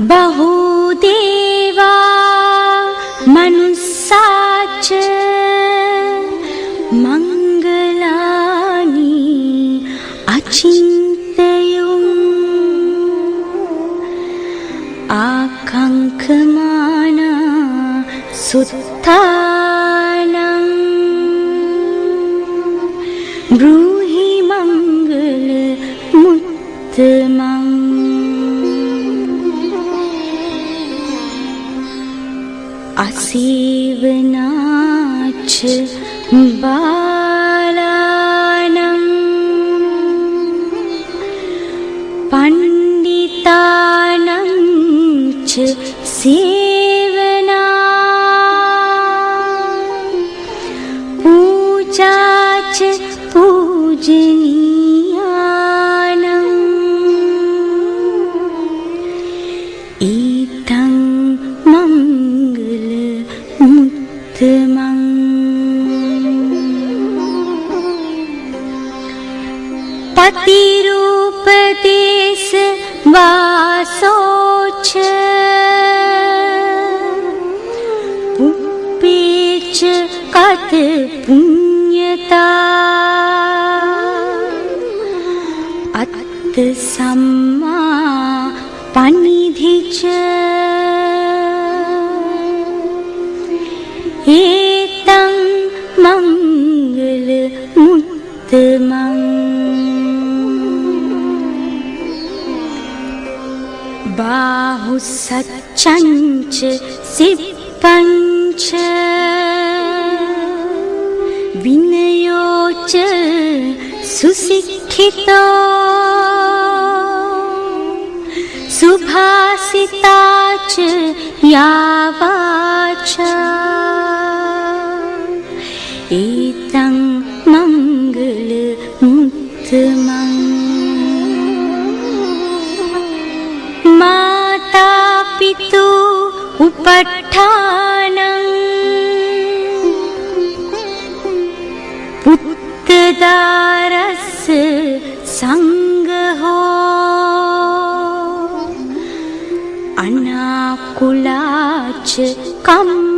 බහූදේවා මනුස්සාච මංගලානි අචින්තයුම් ආකංකමාන සුත්ත बालानं पण्डितानं च न पुण्यता। अत सम्मा पणिधि च। एतं मङ्गलमुत्तमम्। एतङ्गलमुक्तमङ्गहुसचञ्च सिद्ध सुभासिता च यावाच। एतं मङ्गलमुत्तमम् माता पितु उपट्ठानम् पुत्रदारस्य සංගහෝ අනාකුලාච කම්ම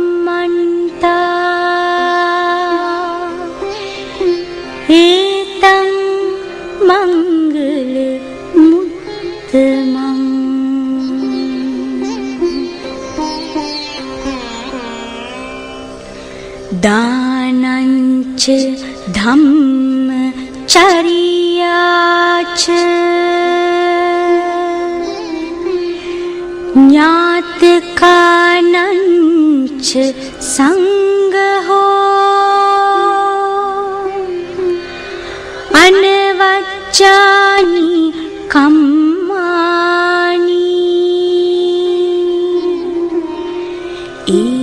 y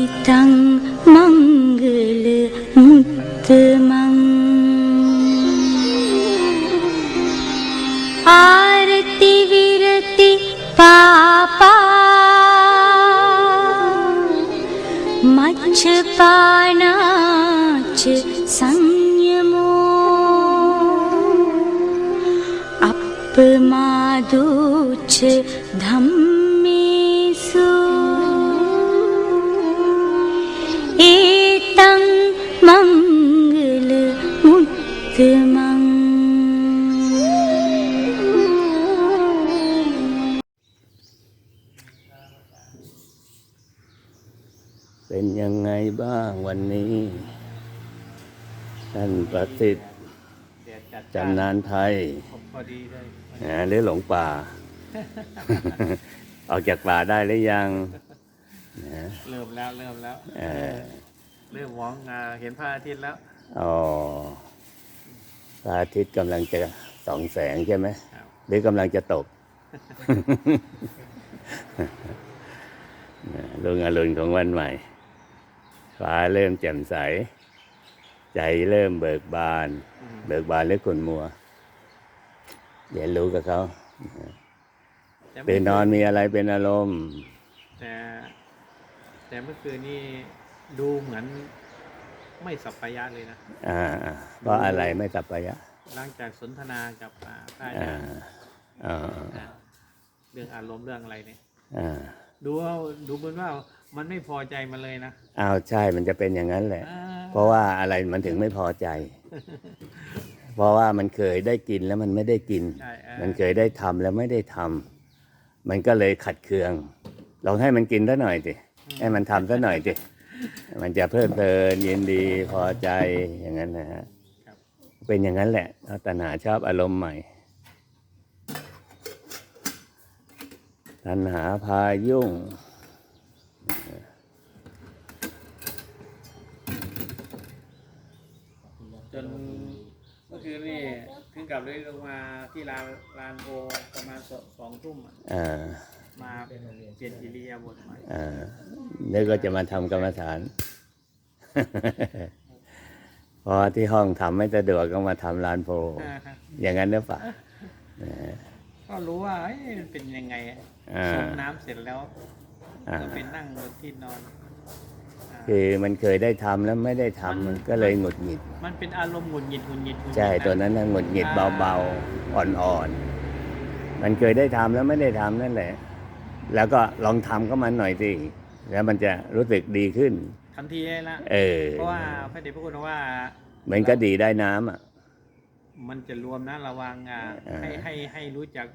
บ้างวันนี้ท่านประสิทธิ์เดี๋ยวจัดจำนานไทยผมพอดีเลยนะหรือหลงป่า ออกจากป่าได้หรือยังนะเริ่มแล้วเริ่มแล้วเออเริ่มมองงาเห็นพระอาทิตย์แล้วอ๋อพระอาทิตย์กำลังจะส่องแสงใช่ไหมครับหรือกำลังจะตกนะลุงอรุณของวันใหม่ ฟ้าเริ่มแจ่มใส ใจเริ่มเบิกบานอืมเบิกบานหรือขุ่นมัว เรียนรู้กับเขาแต่เมื่ตื่นนอนมีอะไรเป็นอารมณ์ แต่แต่เมื่อคืนนี่ดูเหมือนไม่สัปปายะเลยนะอ่าอ่าเพราะอะไรไม่สัปปะยะ หลังจากสนทนากับอ่าพระอาอ่าจารย์อ่าอ่าเรื่องอารมณ์เรื่องอะไรเนี่ยอ่าดูว่าดูเหมือนว่า มันไม่พอใจมันเลยนะอ้าวใช่มันจะเป็นอย่างนั้นแหละ อ่าเพราะว่าอะไรมันถึงไม่พอใจ เพราะว่ามันเคยได้กินแล้วมันไม่ได้กิน ใช่อ่ามันเคยได้ทำแล้วไม่ได้ทำมันก็เลยขัดเคือง ลองให้มันกินซะหน่อยสิให้มันทำซะหน่อยสิมันจะเพลิดเพลินยินดีพอใจอย่างนั้นนะฮะครับเป็นอย่างนั้นแหละเพราะตัณหาชอบอารมณ์ใหม่ ตัณหาพายุ่ง นเมื่อคืนนี่ถึงกับเลยลงมาที่ลานลานโพประมาณสสองทุ่มอะอ่ามาเปลี่ยนอิริยาบถใหม่อ่าแล้วก็จะมาทำกรรมฐาน พอที่ห้องทำไม่สะดวกก็มาทำลานโพ อย่างนั้นหรือเปล่าก็รู้ว่าเอ้ยมันเป็นยังไงอะอ่าส่งน้ำเสร็จแล้วอ่า ก็ไปนั่งบนที่นอนอ่า คือมันเคยได้ทำแล้วไม่ได้ทำมันก็เลยหงุดหงิด มันเป็นอารมณ์หงุดหงิดหงุดหงิดหงุดหงิดใช่ะตัวนั้นน่ะหงุดหงิดอ่าเบาๆอ่อนๆมันเคยได้ทำแล้วไม่ได้ทำนั่นแหละ แล้วก็ลองทำก็มันหน่อยสิแล้วมันจะรู้สึกดีขึ้นทันทีเลยละเออเพราะว่าพระเดชพระคุณบอกว่า เหมือนก็ดีได้น้ำอะ มันจะรวมนะระวังอะอ่า ให้ให้ให้รู้จัก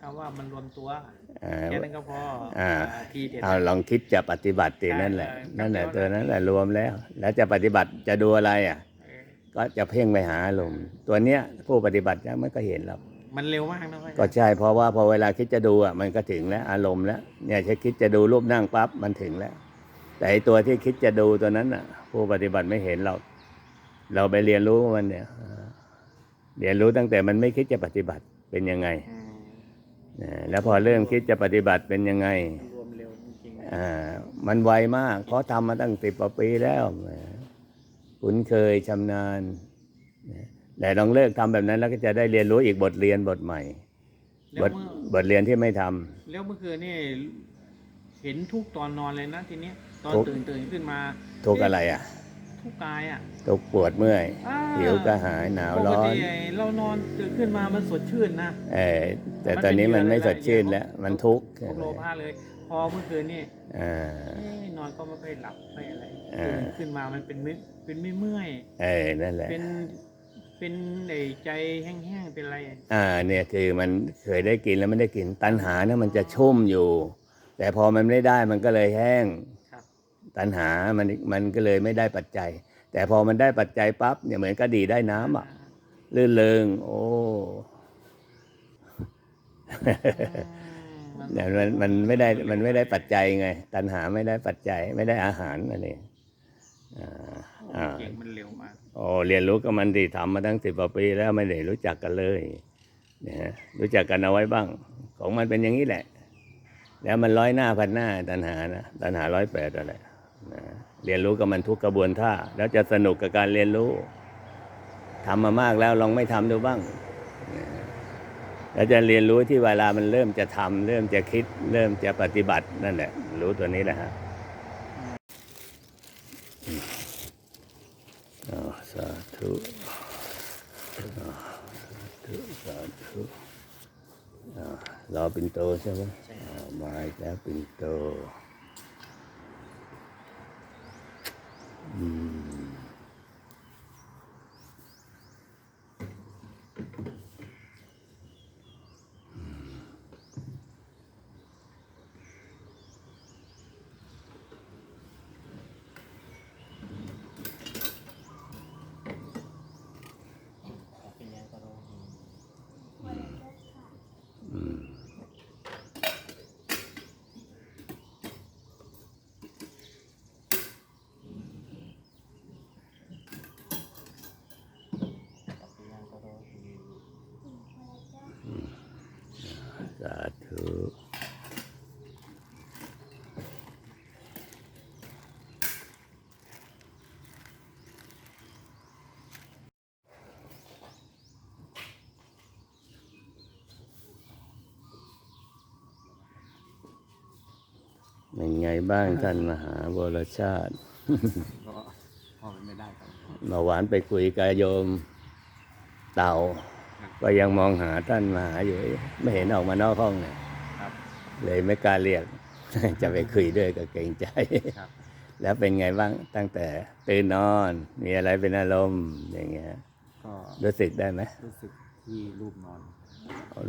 คำว่ามันรวมตัวอ่า แค่นั้นก็พออ่าอ่าทีเด็ดเอาลองคิดจะปฏิบัติตีใช่นั่นแหละเลยนั่นแหละครับตัวนั้นแหละรวมแล้ว แล้วจะปฏิบัติจะดูอะไรอะเออก็จะเพ่งไปหาอารมณ์ตัวเนี้ยผู้ปฏิบัติจะไม่ก็เห็นหรอกมันเร็วมากนะพ่อก็ใช่เพราะว่าพอเวลาคิดจะดูอะมันก็ถึงแล้วอารมณ์แล้วเนี่ยถ้าคิดจะดูรูปนั่งปั๊บมันถึงแล้ว แต่ไอตัวที่คิดจะดูตัวนั้นอะ ผู้ปฏิบัติไม่เห็นเราเราไปเรียนรู้มันเนี่ยอ่าเรียนรู้ตั้งแต่มันไม่คิดจะปฏิบัติเป็นยังไงอืมนะ แล้วพอเริ่มคิดจะปฏิบัติเป็นยังไงมันรวมเร็วจริงๆอ่ามันไวมากเพราะทำมาตั้งสิบกว่าปีแล้วแหมคุ้นเคยชำนาญนะแต่ลองเลิกทำแบบนั้นแล้วก็จะได้เรียนรู้อีกบทเรียนบทใหม่แล้วบทเมื่อบทเรียนที่ไม่ทำแล้วเมื่อคืนนี่เห็นทุกตอนนอนเลยนะทีเนี้ยตอนทุกตื่นตื่นขึ้นมาทุกข์อะไรอะ ทุกกายอะทุกข์ปวดเมื่อยอ่าหิวกระหายหนาวร้อปกน ติไเรานอนตื่นขึ้นมามันสดชื่นนะ เออแต่ตอนนี้มันไม่สดชื่นแล้ว มันทุกข์ทุกโลภะเลย พอเมื่อคืนนี่อ่า เอ๊ะนอนก็ไม่ค่อยหลับไม่อะไรอ่าตื่นขึ้นมามันเป็นไม่เป็นไม่เมื่อยเออนั่นแหละ เป็น เป็นไอ้ใจแห้งๆ เป็นอะไร อ่าเนี่ยคือมันเคยได้กินแล้วไม่ได้กินตัณหาเนี่ยมันจะชุ่มอยู่ แต่พอมันไม่ได้มันก็เลยแห้งครับ ตัณหามันมันก็เลยไม่ได้ปัจจัย แต่พอมันได้ปัจจัยปั๊บเนี่ยเหมือนก็ดีได้น้ำอะลื่นเริงโอ้มันเนี่ยมันมันไม่ได้มันไม่ได้ปัจจัยไง ตัณหาไม่ได้ปัจจัย ไม่ได้อาหารนั่นเองอ่าอ่าเก่งมันเร็วมากโอ้เรียนรู้กับมันดีทำมาตั้งสิบกว่าปีแล้วไม่ได้รู้จักกันเลยเนี่ยรู้จักกันเอาไว้บ้าง ของมันเป็นอย่างนี้แหละ แล้วมันร้อยหน้าพันหน้าตัณหานะตัณหาร้อยแปดอะไรนะ เรียนรู้กับมันทุกกระบวนท่า แล้วจะสนุกกับการเรียนรู้ทำมามากแล้วลองไม่ทำดูบ้างนะแล้วจะเรียนรู้ที่เวลามันเริ่มจะทำเริ่มจะคิด เริ่มจะปฏิบัตินั่นแหละรู้ตัวนี้แหละฮะอ๋อสาธุอ๋อสาธุอ๋อรอปินโตใช่ไหมอ๋อมาแล้วปินโตอืม สาธุ เป็นไงบ้างท่านมหาบรชาติก็พอมันไม่ได้ครับเมาหวานไปคุยกับโยมเต่า ก็ยังมองหาท่านมหาอยู่ ไม่เห็นออกมานอกห้องเนี่ยครับอเลยไม่กล้าเรียก จะไปคุยด้วยก็เกรงใจครับแล้วเป็นไงบ้างตั้งแต่ตื่นนอน มีอะไรเป็นอารมณ์อย่างเงี้ยก็รู้สึกได้ไหมรู้สึกที่รูปนอน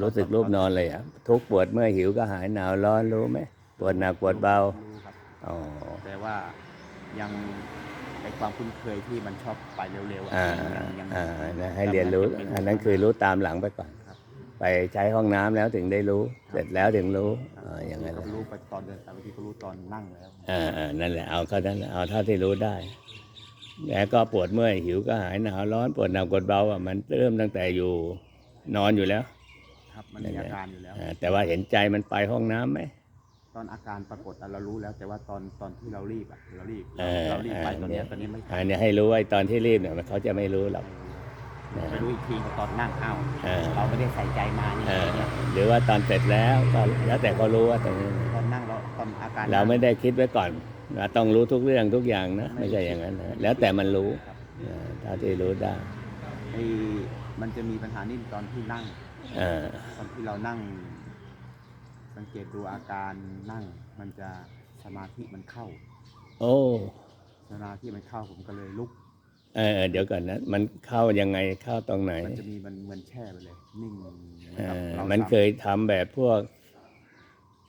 รู้สึกรูปนอนเลยอะทุกข์ปวดเมื่อยหิวก็หายหนาวร้อนรู้ไหมป วดหนักปวดเบารู้ครับอ๋อ แต่ว่ายังไอความคุ้นเคยที่มันชอบไปเร็วๆอะอ่ายังยังอ่านะให้เรียนรู้อันนั้นคือรู้ตามหลังไปก่อน ครับ ไปใช้ห้องน้ำแล้วถึงได้รู้ เสร็จแล้วถึงรู้อ่าอย่างนั้นก็แหละรู้ไปตอนเดินแต่บางทีก็รู้ตอนนั่งแล้ว อ่าอ่านั่นแหละ เอาเท่านั้น เอาเท่าที่รู้ได้ แล้วก็ปวดเมื่อยหิวก็หายหนาวร้อนปวดหนักปวดเบาอะมันเริ่มตั้งแต่อยู่นอนอยู่แล้ว ครับมันมีอาการอยู่แล้ว อ่าแต่ว่าเห็นใจมันไปห้องน้ำไหม ตอนอาการปรากฏอะเรารู้แล้ว แต่ว่าตอนตอนที่เรารีบอะเรารีบเออเรารีบไปเออตอนเนี้ยเนี่ยตอนนี้ไม่อันนี้ให้รู้ว่าตอนที่รีบเนี่ยมันเขาจะไม่รู้หรอกนะไปรู้อีกทีก็ตอนนั่งอ้าวเออ เราไม่ได้ใส่ใจมานี่เออเนี่ยหรือว่าตอนเสร็จแล้วก็แล้วแต่เขารู้ว่าตรงนี้ตอนนั่งเราตอนอาการเราไม่ได้คิดไว้ก่อนว่าต้องรู้ทุกเรื่องทุกอย่างนะไม่ใช่อย่างนั้นนะแล้วแต่มันรู้ครับอ่าเท่าที่รู้ได้ไอมันจะมีปัญหานี่ตอนที่นั่งอ่าตอนที่เรานั่ง สังเกตดูอาการนั่งมันจะสมาธิมันเข้า โอ้สมาธิมันเข้าผมก็เลยลุก เออเดี๋ยวก่อนนะ มันเข้ายังไงเข้าตรงไหนมันจะมีมันเหมือนแช่ไปเลย นิ่งเอกับอรามันทำเคยทำแบบพวก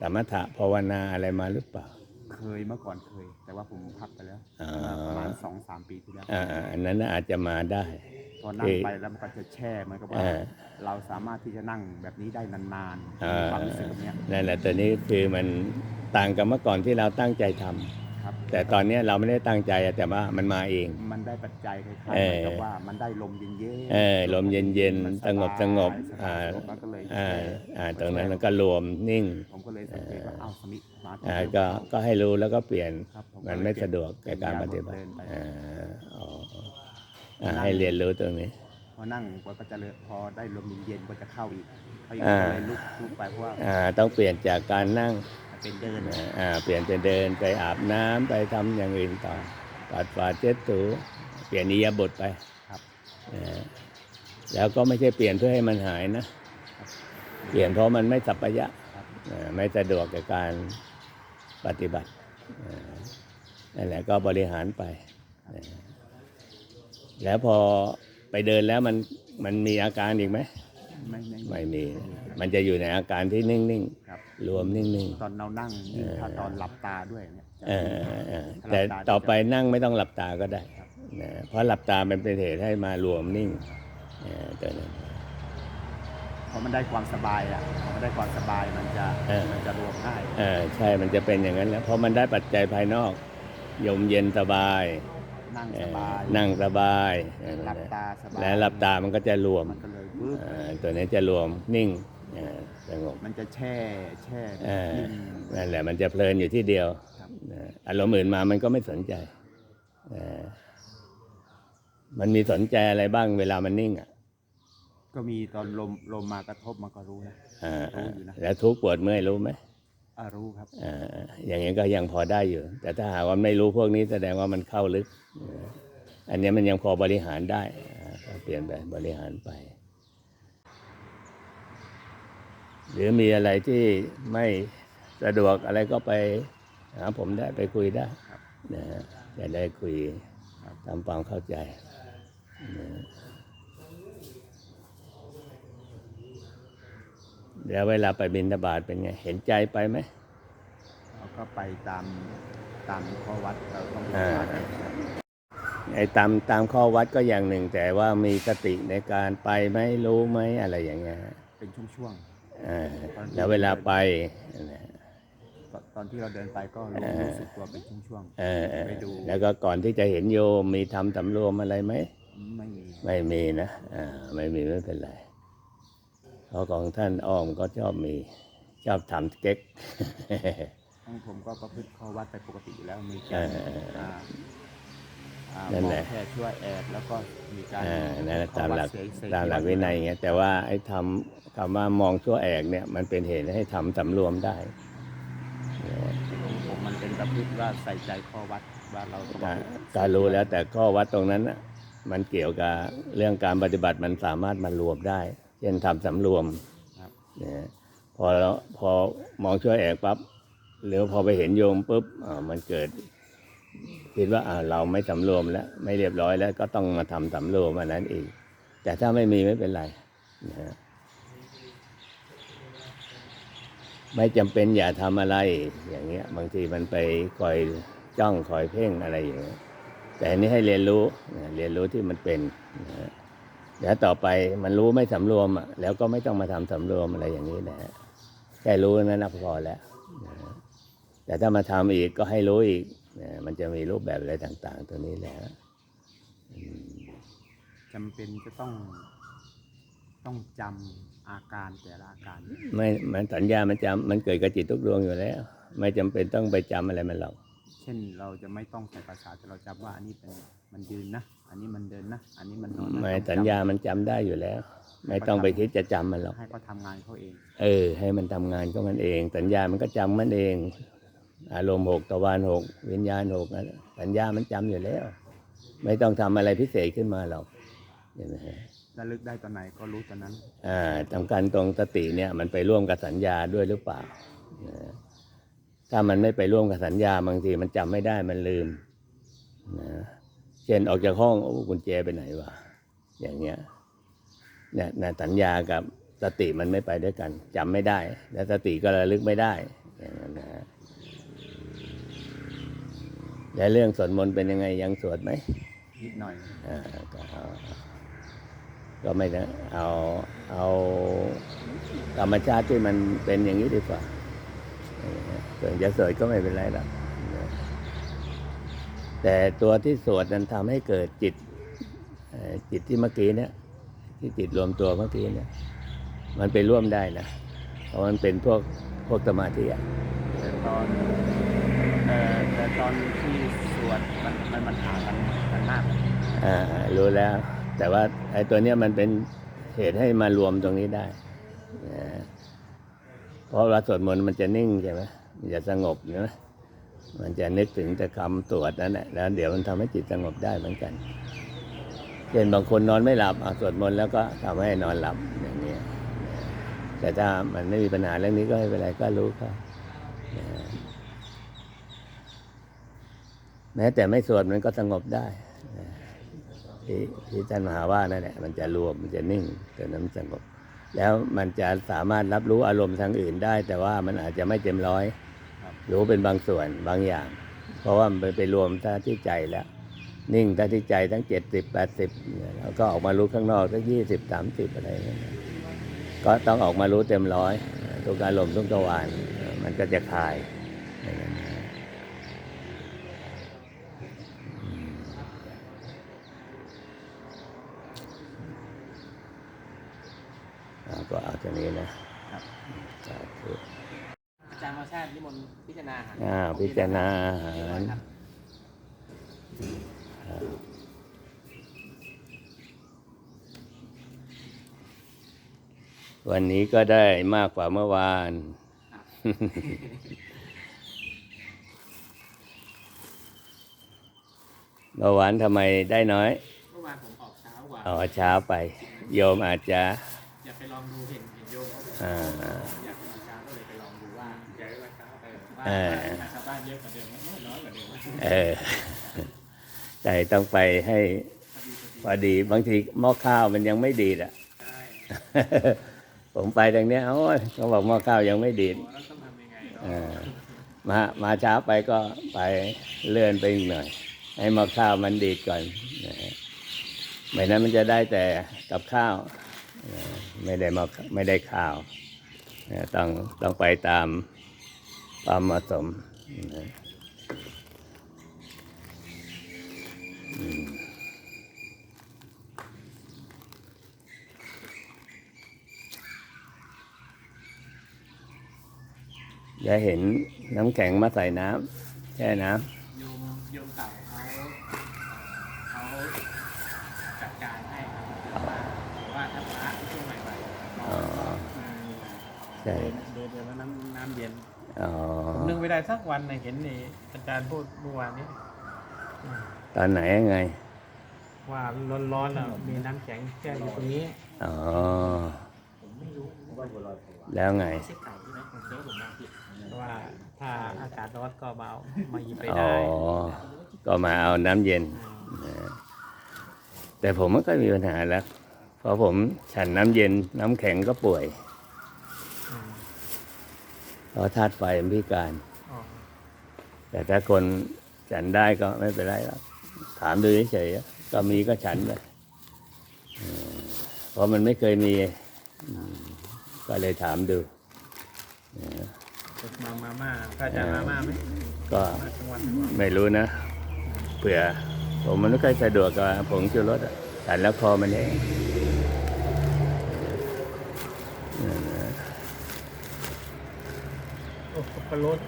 สมถะภาวนาอะไรมาหรือเปล่า เคยเมื่อก่อนเคย แต่ว่าผมพักไปแล้วอ่า ประมาณสองสามปีที่แล้วอ่าอันนั้นน่ะอาจจะมาได้ พอนั่งไปแล้วมันก็จะแช่เหมันก็ว่าเออเราสามารถที่จะนั่งแบบนี้ได้นานๆอ่า มีความรู้สึกแบบเนี้ยนั่นแหละตัวนี้คือมันต่างกับเมื่อก่อนที่เราตั้งใจทำ ครับ แต่ตอนเนี้ยเราไม่ได้ตั้งใจอะแต่ว่ามันมาเอง มันได้ปัจจัยคล้ายๆเออเหมือนกับว่ามันได้ลมเย็นๆเออลมเย็นมันๆสงบสงบอ่าอ่า มันก็เลยอ่าแช่อ่าตรงนั้นมันก็รวมนิ่งผมก็เลยสังเกตว่าอ้าวสมิมาธิอ่าเริ่มก็เข้าก็ให้รู้แล้วก็เปลี่ยนครับผมันไม่สะดวกในการปฏิบัติเดินไปอ่าอ๋ออ่าให้เรียนรู้ตรงนี้ พอนั่งก็จะเลยพอได้ลมเย็นๆก็จะเข้าอีกเข้าอีกอ่าก็เลยลุกลุกไปเพราะว่า อ่าต้องเปลี่ยนจากการนั่ง เป็นเดินอ่าเปลี่ยนเป็นเดินไปอาบน้ำไปทำอย่างอื่นต่อปัดฝาเช็ดถูเปลี่ยนนิยาบทไปครับอ่าแล้วก็ไม่ใช่เปลี่ยนเพื่อให้มันหายนะ เปลี่ยนเพราะมันไม่สัพพยะครับอ่าไม่สะดวกกับการปฏิบัติอ่านั่นแหละก็บริหารไปอ่าแล้วพอไปเดินแล้วมันมันมีอาการอีกไหม ไม่ไม่ไม่มี มันจะอยู่ในอาการที่นิ่งครับ ๆ รวมนิ่ง ตอนเรานั่งยิ่งถ้าตอนหลับตาด้วยเนี่ยจะ ๆ เออเออเออถ้าหแต่ลับาต่อไปนั่งไม่ต้องหลับตาก็ได้ครับนะเพราะหลับตามันเป็นเหตุให้มารวมนิ่งเออตัวนั้นเพราะมันได้ความสบายอะพอมันได้ความสบายมันจะเออ มันจะรวมง่ายเออใช่มันจะเป็นอย่างนั้นแหล้วเพราะมันได้ปัจจัยภายนอก ยมเย็นสบาย นั่งเอสอบายนั่งสบายหลับตาสบายและหลับตามันก็จะรวมมันก็เลยวืบเออตัวนี้จะรวมนิ่งเออสงบมันจะแช่แช่เออนิ่งนั่นแหละมันจะเพลินอยู่ที่เดียวครับนะอารมณ์อื่นมามันก็ไม่สนใจเออมันมีสนใจอะไรบ้างเวลามันนิ่งอะก็มีตอนลมลมมากระทบมันก็รู้นะอ่ารู้อยู่นะแล้วทุกข์ปวดเมื่อยรู้ไหมอ่า รู้ครับอ่าอย่างนี้ก็ยังพอได้อยู่ แต่ถ้าหากว่าไม่รู้พวกนี้แสดงว่ามันเข้าลึกเอออันนี้มันยังพอบริหารได้อ่าก็เปลี่ยนไปบริหารไป หรือมีอะไรที่ไม่สะดวกอะไรก็ไปหาผมได้ไปคุยได้ครับนะฮะจะได้คุยครับทำความเข้าใจนะ แล้วเวลาไปบินทบาทเป็นไง เห็นใจไปไหมเราก็ไปตามตามข้อวัดเราต้องอ่าปฏิบัติไอ้ตามตามข้อวัดก็อย่างหนึ่ง แต่ว่ามีสติในการไปไหมรู้ไหมอะไรอย่างเงี้ยฮะเป็นช่วงอ่าแล้วเวลาไปนะๆตอนตอนที่เราเดินไปก็รู้อ่ารู้รู้สึกตัวเป็นช่วงเออเออไปดูแล้วก็ก่อนที่จะเห็นโยมมีทำสำรวมอะไรไหมๆไม่มีไม่มีนะอ่าไม่มีไม่เป็นไรเพราะของท่านอ้อมก็ชอบมีชอบทำเก๊กของผมก็ประพฤติข้อวัดไปปกติอยู่แล้วมีเอการอเอออ่าอ่านั่นแหละมองแค่ช่วยแอบแล้วก็มีการอ่านั่นแหละเข้ตามหลักวัดเสกเสตามหลักวินัยอย่างเงี้ยแต่ว่าไอ้ทำคำว่ามองชั่วแอกเนี่ยมันเป็นเหตุให้ทำสำรวมได้ของผมมันเป็นประพฤติว่าใส่ใจข้อวัดว่าเราต้องก็ก็รู้แล้วแต่ข้อวัดตรงนั้นน่ะมันเกี่ยวกับเรื่องการปฏิบัติมันสามารถมารวมได้ เช่นทำสำรวมครับนะพอแล้วพอมองช่วยแอกปั๊บหรือพอไปเห็นโยมปุ๊บอ่ามันเกิด คิดว่าอ่าเราไม่สำรวมแล้วไม่เรียบร้อยแล้วก็ต้องมาทำสำรวมอันนั้นอีก แต่ถ้าไม่มีไม่เป็นไรนะฮะไม่จำเป็นอย่าทำอะไรอย่างเงี้ย บางทีมันไปคอยจ้องคอยเพ่งอะไรอย่างเงี้ยแต่อันนี้ให้เรียนรู้นะเรียนรู้ที่มันเป็นนะฮะ เดี๋ยวต่อไปมันรู้ไม่สำรวมอะแล้วก็ไม่ต้องมาทำสำรวมอะไรอย่างนี้นะฮะแค่รู้นั้นนะพอแล้วนะฮะแต่ถ้ามาทำอีกก็ให้รู้อีกนะมันจะมีรูปแบบอะไรต่าง ๆ ตัวนี้แหละอืมจำเป็นจะต้องต้องจำอาการแต่ละอาการ ไม่มันสัญญามันจำมันเกิดกับจิตทุกดวงอยู่แล้ว ไม่จำเป็นต้องไปจำอะไรมันหรอก เช่นเราจะไม่ต้องใส่ภาษาแต่เราจำว่าอันนี้เป็นมันยืนนะ อันนี้มันเดินนะ อันนี้มันนอนนะไม่ต้องจำสัญญามันจำได้อยู่แล้ว ไม่ต้องไปคิดจะจำมันหรอกให้เขาทำงานเขาเอง เออ ให้มันทำงานก็มันเอง สัญญามันก็จำมันเอง อารมณ์หกตะวันหกวิญญาณหกนั่นแหละสัญญามันจำอยู่แล้ว ไม่ต้องทำอะไรพิเศษขึ้นมาหรอกเห็นไหมฮะระลึกได้ตอนไหนก็รู้ตอนนั้น อ่าสำคัญตรงสติเนี่ยมันไปร่วมกับสัญญาด้วยหรือเปล่านะ ถ้ามันไม่ไปร่วมกับสัญญาบางทีมันจำไม่ได้มันลืมนะเช่นออกจากห้องโอ้กุญแจไปไหนวะอย่างเงี้ยเนี่ยนะสัญญากับสติมันไม่ไปด้วยกันจำไม่ได้ แล้วสติก็ระลึกไม่ได้อย่างนั้นนะแล้วเรื่องสวดมนต์เป็นยังไงยังสวดไหมนิดหน่อยอ่าก็เอาก็ไม่นะเอาเอาธรรมชาติที่มันเป็นอย่างนี้ดีกว่าเออ ส่วนจะสวดก็ไม่เป็นไรหรอกนะแต่ตัวที่สวดนั้นทำให้เกิดจิตจิตที่เมื่อกี้เนี่ยที่จิตรวมตัวเมื่อกี้เนี่ย มันไปร่วมได้นะเพราะมันเป็นพวกพวกสมาธิอะแต่ตอนเอ่อแต่ตอนที่สวดมันมันมันห่างกันกันมากอ่ารู้แล้ว แต่ว่าไอ้ตัวเนี้ยมันเป็นเหตุให้มารวมตรงนี้ได้นะ ราะว่าสวดมนต์มันจะนิ่งใช่ไหมมันจะสงบใช่ไหมมันจะนึกถึงแต่คำสวดนั่นแหละแล้วเดี๋ยวมันทำให้จิตสงบได้เหมือนกันเช่นบางคนนอนไม่หลับอะสวดมนต์แล้วก็ทำให้นอนหลับอย่างนี้แต่ถ้ามันไม่มีปัญหาเรื่องนี้ก็ไม่เป็นไรก็รู้เขานะแม้แต่ไม่สวดมันก็สงบได้ที่ท่านมหาว่านั่นแหละมันจะรวมมันจะนิ่งจนนั้นสงบ แล้วมันจะสามารถรับรู้อารมณ์ทางอื่นได้ แต่ว่ามันอาจจะไม่เต็มร้อยครับรู้เป็นบางส่วนบางอย่าง เพราะว่ามันไปไปรวมท่าที่ใจแล้ว นิ่งท่าที่ใจทั้งเจ็ดสิบแปดสิบแล้วก็ออกมารู้ข้างนอกทั้งยี่สิบสามสิบอะไรอย่างเงี้ยก็ต้องออกมารู้เต็มร้อยทุกอารมณ์ทุกตะวันมันก็จะคลายอย่างนั้นนะอ่าก็เอาตรง นี้นะครับสาธุอาจารย์มาชาตินิมนต์พิจารณาอาหารอ่าพิจารณาอาหารครับวันนี้ก็ได้มากกว่าเมื่อวาน เมื่อวานทำไมได้น้อย เมื่อวานผมออกเช้ากว่าเอาเช้าไป โยมอาจจะ อยากไปลองดูเห็น เอ่าอยากไปลองเอเอเออชาวบ้านเยอะกว่าเดิมไหมน้อยกว่าเดิมไหมเออใจต้องไปให้พอดีบางทีหม้อข้าวมันยังไม่ดีอะผมไปทางเนี้ยโอ้ยเขาบอกหม้อข้าวยังไม่ดีดแล้วต้องทำยังไงเอเนามามาช้าไปก็ไปเลื่อนไปอีกหน่อย ให้หม้อข้าวมันดีดก่อนไม่นั้นมันจะได้แต่กับข้าว ไม่ได้มาไม่ได้ข้าว ต้องต้องไปตามความเหมาะสมนะเห็นน้ำแข็งมาใส่น้ำแช่น้โยมโยมเก่าจัดการให้ครับแต่ว่าแต่ว่าถ้าพระช่วงใหม่ๆำอ๋อ ใช่เดินเดินแล้วน้ำน้ำเย็นอ๋อผมนึกไม่ได้สักวันนะเห็นนี่อาจารย์พูดเมื่อวานนี้ตอนไหนยังไง ว่าร้อนๆอะมีน้ำแข็งแช่อยู่ตรงนี้อ๋อผมไม่รู้แล้วไงไม่ใช่ไก่ใช่ไหมผมเชื่อผมมองผิดเพราะว่าถ้าอากาศร้อนก็เบามาหยิบไปอ๋ได้อก็มาเอาน้ำเย็นมนะแต่ผมไม่ค่อยมีปัญหาแล้วเพราะผมฉันน้ำเย็นน้ำแข็งก็ป่วยอืม เพราะธาตุไฟมันพิการอ๋อแต่ถ้าคนฉันได้ก็ไม่เป็นไรหรอกถามดูเฉยๆก็มีก็ฉันไปเออเพราะมันไม่เคยมีอืมก็เลยถามดูเออมามาม่าก็จะมาม่าไหมก็มาจังหวัดไม่รู้นะเผื่อผมมันไม่ค่อยสะดวกกับผงชูรสอะฉันแล้วพอมันเองนั่นนะ โอ้ ปลาโรส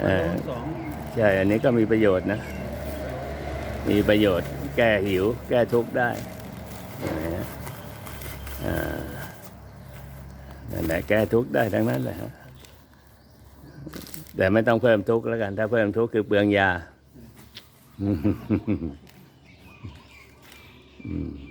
เออสองใช่ อันนี้ก็มีประโยชน์นะ มีประโยชน์แก้หิว แก้ทุกข์ได้นะอ่านั่นแหละแก้ทุกข์ได้ทั้งนั้นแหละฮะแต่ไม่ต้องเพิ่มทุกข์แล้วกัน ถ้าเพิ่มทุกข์คือเปลืองยาอืม